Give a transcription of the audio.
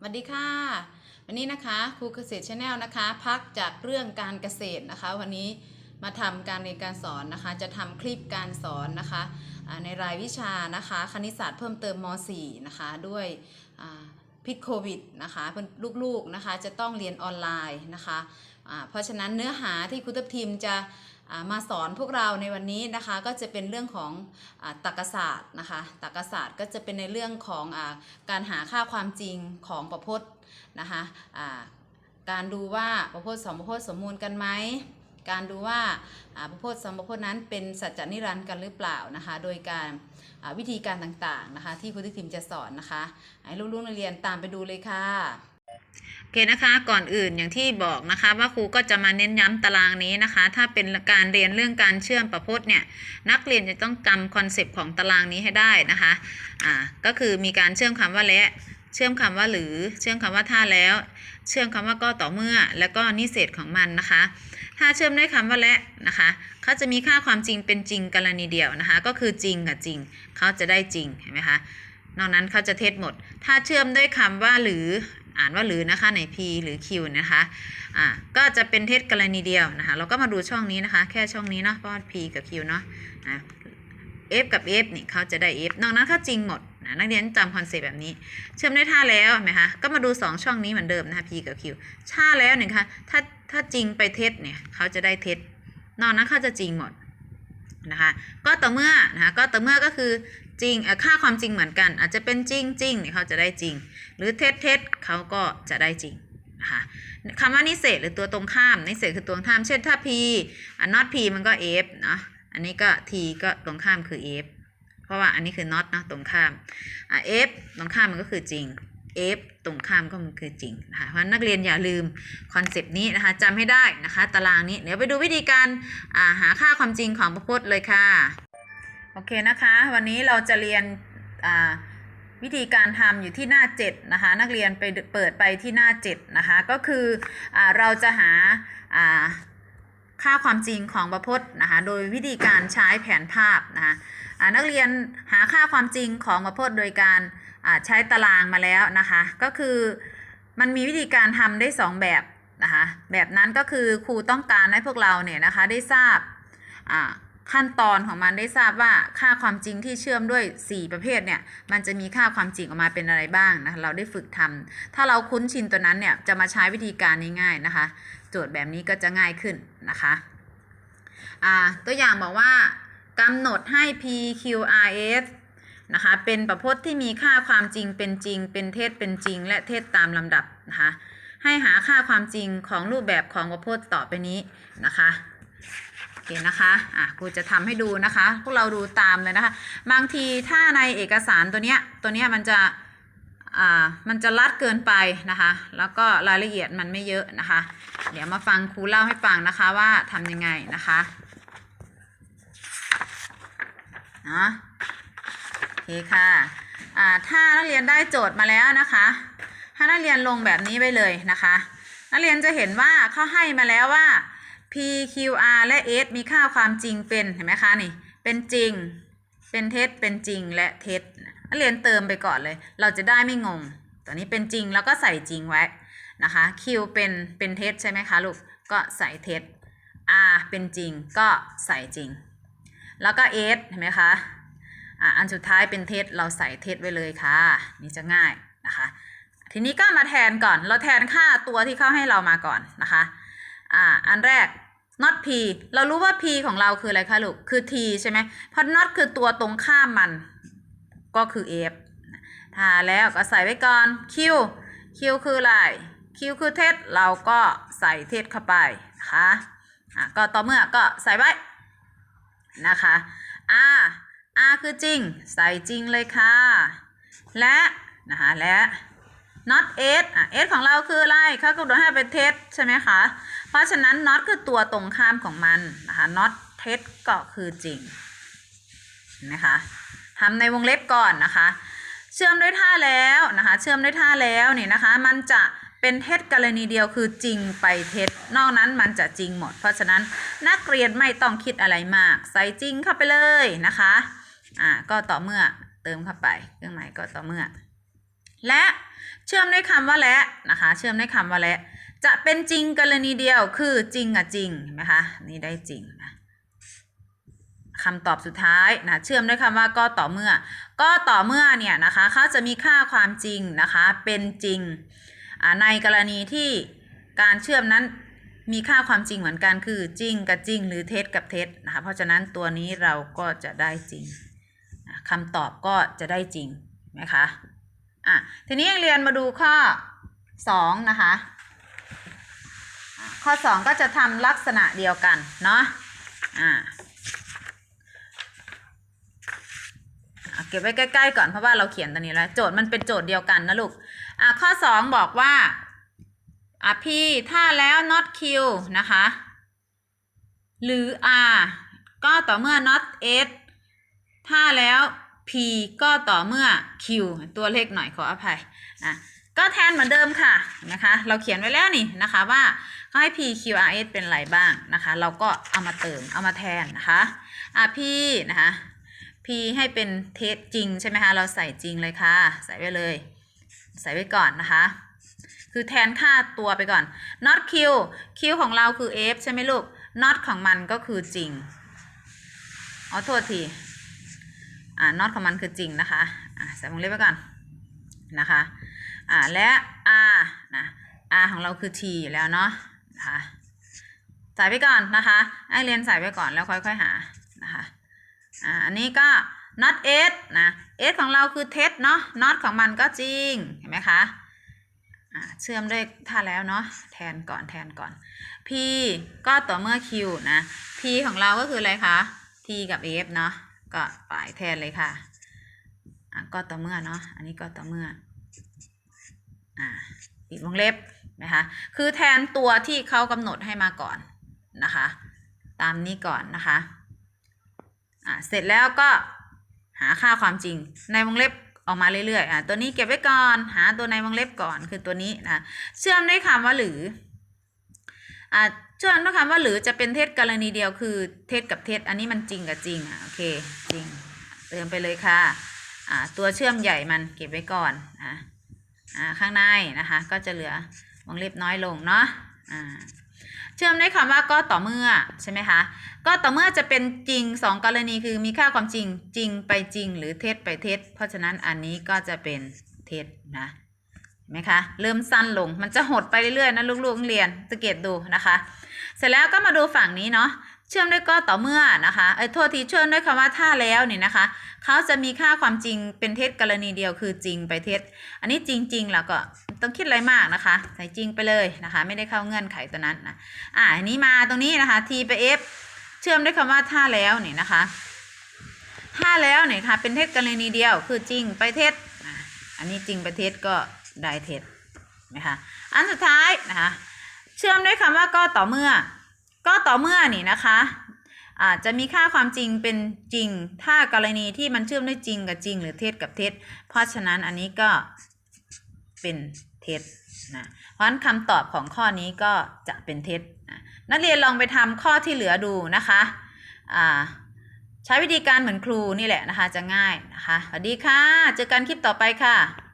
สวัสดีค่ะ วันนี้นะคะครูเกษตรชาแนลนะคะ พักจากเรื่องการเกษตรนะคะ วันนี้มาทำการเรียนการสอนนะคะ จะทำคลิปการสอนนะคะในรายวิชานะคะ คณิตศาสตร์เพิ่มเติมม .4 นะคะ ด้วยพิษโควิดนะคะลูกๆนะคะจะต้องเรียนออนไลน์นะคะ เพราะฉะนั้นเนื้อหาที่ครูทัพทีมจะมาสอนพวกเราในวันนี้นะคะก็จะเป็นเรื่องของอตรรกศาสตร์นะคะตรรกศาสตร์ก็จะเป็นในเรื่องของอการหาค่าความจริงของประพจน์นะคะการดูว่าประพจน์สองประพจน์สมมูลกันไหมการดูว่าประพจน์สองประพจน์นั้นเป็นสัจจนิรันดร์กันหรือเปล่านะคะ โดยการวิธีการต่างๆนะคะ ที่ครูทิทิมจะสอนนะคะให้ลูกๆนักเรียนตามไปดูเลยค่ะ โอเคนะคะก่อนอื่นอย่างที่บอกนะคะว่าครูก็จะมาเน้นย้ำตารางนี้นะคะ ถ้าเป็นการเรียนเรื่องการเชื่อมประพจน์เนี่ยนักเรียนจะต้องจำคอนเซปต์ของตารางนี้ให้ได้นะคะอ่าก็คือมีการเชื่อมคำว่าและเชื่อมคำว่าหรือเชื่อมคำว่าถ้าแล้ว เชื่อมคำว่าก็ต่อเมื่อ แล้วก็นิเศษของมันนะคะ ถ้าเชื่อมด้วยคำว่าและนะคะเขาจะมีค่าความจริงเป็นจริงกรณีเดียวนะคะ ก็คือจริงกับจริงเขาจะได้จริงเห็นไหมคะ นอกนั้นเขาจะเท็จหมด ถ้าเชื่อมด้วยคำว่าหรืออ่านว่าหรือนะคะใน P หรือ Q นะคะอ่าก็จะเป็นเท็จกรณีเดียวนะคะ เราก็มาดูช่องนี้นะคะ แค่ช่องนี้เนาะเพราะ P กับ Q เนาะอ่า F กับ F นี่เขาจะได้ F นอกนั้นเขาจริงหมดนะนักเรียนจำคอนเซปต์แบบนี้ เชื่อมได้ท่าแล้วเห็นไหมคะก็มาดู 2 ช่องนี้เหมือนเดิมนะคะ P กับ Q ท่าแล้วเนี่ยค่ะถ้าถ้าจริงไปเท็จเนี่ยเขาจะได้เท็จนอกนั้นเขาจะจริงหมดนะคะ ก็ต่อเมื่อนะคะก็ต่อเมื่อก็คือ จริงค่าความจริงเหมือนกัน อาจจะเป็นจริงจริงเนี่ยเขาจะได้จริง หรือเท็จเท็จเขาก็จะได้จริงนะคะคำว่านิเศษหรือตัวตรงข้ามนิเศษคือตัวตรงข้าม เช่นถ้า p อะ not p มันก็ f เนาะอันนี้ก็ t ก็ตรงข้ามคือ f เพราะว่าอันนี้คือ not เนาะตรงข้ามอะ f ตรงข้ามมันก็คือจริง f ตรงข้ามก็มันคือจริงนะคะเพราะนักเรียนอย่าลืมคอนเซปต์นี้นะคะจำให้ได้นะคะ ตารางนี้เดี๋ยวไปดูวิธีการาหาค่าความจริงของพจน์เลยค่ะ โอเคนะคะ วันนี้เราจะเรียนวิธีการทำอยู่ที่หน้า 7 นะคะ นักเรียนไปเปิดไปที่หน้า 7 นะคะ ก็คืออเราจะหาค่าความจริงของประพจน์นะคะ โดยวิธีการใช้แผนภาพนะคะนักเรียนหาค่าความจริงของประพจน์โดยการใช้ตารางมาแล้วนะคะ ก็คือมันมีวิธีการทำได้ 2 แบบนะคะ แบบนั้นก็คือครูต้องการให้พวกเราเนี่ยนะคะได้ทราบ ขั้นตอนของมันได้ทราบว่าค่าความจริงที่เชื่อมด้วย 4 ประเภทเนี่ยมันจะมีค่าความจริงออกมาเป็นอะไรบ้างนะคะเราได้ฝึกทำถ้าเราคุ้นชินตัวนั้นเนี่ยจะมาใช้วิธีการง่ายๆนะคะ โจทย์แบบนี้ก็จะง่ายขึ้นนะคะอ่าตัวอย่างบอกว่ากำหนดให้ p q r s นะคะเป็นประพจน์ที่มีค่าความจริงเป็นจริง เป็นเท็จเป็นจริง และเท็จตามลำดับนะคะให้หาค่าความจริงของรูปแบบของประพจน์ต่อไปนี้นะคะ เคนะคะอะครูจะทำให้ดูนะคะ พวกเราดูตามเลยนะคะ บางทีถ้าในเอกสารตัวเนี้ยตัวเนี้ยมันจะอ่ามันจะลัดเกินไปนะคะ แล้วก็รายละเอียดมันไม่เยอะนะคะ เดี๋ยวมาฟังครูเล่าให้ฟังนะคะว่าทำยังไงนะคะนะโอเคค่ะอ่าถ้านักเรียนได้โจทย์มาแล้วนะคะถ้านักเรียนลงแบบนี้ไปเลยนะคะ นักเรียนจะเห็นว่าเขาให้มาแล้วว่า P Q R และ S มีค่าความจริงเป็นเห็นไหมคะนี่ เป็นจริง เป็นเท็จ เป็นจริงและเท็จนักเรียนเติมไปก่อนเลย เราจะได้ไม่งง ตัวนี้เป็นจริงแล้วก็ใส่จริงไว้นะคะ Q เป็นเป็นเท็จใช่ไหมคะลูกก็ใส่เท็จ R เป็นจริงก็ใส่จริง แล้วก็ S เห็นไหมคะอะอันสุดท้ายเป็นเท็จเราใส่เท็จไว้เลยค่ะ นี่จะง่ายนะคะ ทีนี้ก็มาแทนก่อนเราแทนค่าตัวที่เข้าให้เรามาก่อนนะคะ อ่า อันแรก not p เรารู้ว่า p ของเราคืออะไรคะลูก คือ t ใช่ไหมเพราะ not คือตัวตรงข้ามมัน ก็คือ f ถ้าแล้วก็ใส่ไว้ก่อน q q คืออะไร q คือเท็จเราก็ใส่เท็จเข้าไปนะคะอะก็ต่อเมื่อก็ใส่ไว้ นะคะ r r คือจริง ใส่จริงเลยค่ะ และ นะคะ และ not s อะ s ของเราคืออะไรเขากำหนดให้เป็นเท็จใช่ไหมคะ เพราะฉะนั้น not คือตัวตรงข้ามของมันนะคะ not เท็จก็คือจริงนะคะทำในวงเล็บก่อนนะคะ เชื่อมด้วยท่าแล้วนะคะ เชื่อมด้วยท่าแล้วนี่นะคะ มันจะเป็นเท็จกรณีเดียวคือจริงไปเท็จ นอกนั้นมันจะจริงหมด เพราะฉะนั้นนักเรียนไม่ต้องคิดอะไรมาก ใส่จริงเข้าไปเลยนะคะ อ่าก็ต่อเมื่อเติมเข้าไปเครื่องหมายก็ต่อเมื่อ และเชื่อมด้วยคำว่าและนะคะ เชื่อมด้วยคำว่าและ จะเป็นจริงกรณีเดียวคือจริงกับจริงเห็นไหมคะนี่ได้จริงนะคำตอบสุดท้ายนะเชื่อมด้วยคำว่าก็ต่อเมื่อ ก็ต่อเมื่อเนี่ยนะคะเขาจะมีค่าความจริงนะคะเป็นจริงในกรณีที่การเชื่อมนั้นมีค่าความจริงเหมือนกันคือจริงกับจริง หรือเท็จกับเท็จนะคะเพราะฉะนั้นตัวนี้เราก็จะได้จริงคำตอบก็จะได้จริงนะคะ อะทีนี้เรียนมาดูข้อ2นะคะ ข้อ2ก็จะทำลักษณะเดียวกันเนาะอะเก็บไว้ใกล้ๆก่อนเพราะว่าเราเขียนตอนนี้แล้ว โจทย์มันเป็นโจทย์เดียวกันนะลูกอะข้อ2บอกว่าอะ p ถ้าแล้ว not q นะคะ หรือ r ก็ต่อเมื่อ not s ถ้าแล้ว p ก็ต่อเมื่อ q ตัวเลขหน่อยขออภัยนะก็แทนเหมือนเดิมค่ะนะคะ เราเขียนไว้แล้วนี่นะคะว่าเขาให้ p q r s เป็นอะไรบ้างนะคะ เราก็เอามาเติมเอามาแทนนะคะอะ p นะคะ p ให้เป็นเทสจริงใช่ไหมคะเราใส่จริงเลยค่ะ ใส่ไว้เลย ใส่ไว้ก่อนนะคะ คือแทนค่าตัวไปก่อน not q q ของเราคือ f ใช่ไหมลูก not ของมันก็คือจริงอ๋อโทษที อ่า not ของมันคือจริงนะคะ อ่าใส่วงเล็บไว้ก่อนนะคะ อ่า และ r นะ r ของเราคือ t อยู่แล้วเนาะนะคะใส่ไว้ก่อนนะคะให้เรียนใส่ไว้ก่อนแล้วค่อยๆหานะคะอ่าอันนี้ก็ not s นะ s ของเราคือเท็จเนาะ not ของมันก็จริง เห็นไหมคะอ่าเชื่อมด้วยถ้าแล้วเนาะแทนก่อนแทนก่อน p ก็ต่อเมื่อ q นะ p ของเราก็คืออะไรคะ t กับ f เนาะ ก็ปลายแทนเลยค่ะอ่าก็ต่อเมื่อเนาะอันนี้ก็ต่อเมื่ออ่าปิดวงเล็บนะคะคือแทนตัวที่เขากำหนดให้มาก่อนนะคะ ตามนี้ก่อนนะคะอ่าเสร็จแล้วก็หาค่าความจริงในวงเล็บออกมาเรื่อยๆอ่าตัวนี้เก็บไว้ก่อน หาตัวในวงเล็บก่อนคือตัวนี้นะเชื่อมด้วยคำว่าหรืออ่า เชื่อมด้วยคำว่าหรือจะเป็นเท็จกรณีเดียวคือเท็จกับเท็จอันนี้มันจริงกับจริงอะโอเคจริงเติมไปเลยค่ะอ่าตัวเชื่อมใหญ่มันเก็บไว้ก่อนนะอ่าข้างในนะคะก็จะเหลือวงเล็บน้อยลงเนาะอ่าเชื่อมด้วยคำว่าก็ต่อเมื่อใช่ไหมคะก็ต่อเมื่อจะเป็นจริงสองกรณีคือมีค่าความจริงจริงไปจริง หรือเท็จไปเท็จ เพราะฉะนั้นอันนี้ก็จะเป็นเท็จนะเห็นไหมคะเริ่มสั้นลงมันจะหดไปเรื่อยๆนะลูกๆเรียนสังเกตดูนะคะ เสร็จแล้วก็มาดูฝั่งนี้เนาะเชื่อมด้วยก็ต่อเมื่อนะคะเอ้ยโทษทีเชื่อมด้วยคำว่าถ้าแล้วเนี่ยนะคะเขาจะมีค่าความจริงเป็นเท็จกรณีเดียวคือจริงไปเท็จ อันนี้จริงๆแล้วก็ต้องคิดอะไรมากนะคะ ใส่จริงไปเลยนะคะ ไม่ได้เข้าเงื่อนไขตัวนั้นนะอ่าอันนี้มาตรงนี้นะคะ t ไป f เชื่อมด้วยคำว่าถ้าแล้วเนี่ยนะคะถ้าแล้วเนี่ยค่ะเป็นเท็จกรณีเดียวคือจริงไปเท็จอันนี้จริงไปเท็จก็ได้เท็จนะคะอันสุดท้ายนะคะ เชื่อมด้วยคำว่าก็ต่อเมื่อ ก็ต่อเมื่อนี่นะคะอาจจะมีค่าความจริงเป็นจริง ถ้ากรณีที่มันเชื่อมด้วยจริงกับจริง หรือเท็จกับเท็จ เพราะฉะนั้นอันนี้ก็เป็นเท็จนะ เพราะฉะนั้นคำตอบของข้อนี้ก็จะเป็นเท็จนะนักเรียนลองไปทำข้อที่เหลือดูนะคะอ่าใช้วิธีการเหมือนครูนี่แหละนะคะจะง่ายนะคะสวัสดีค่ะ เจอกันคลิปต่อไปค่ะ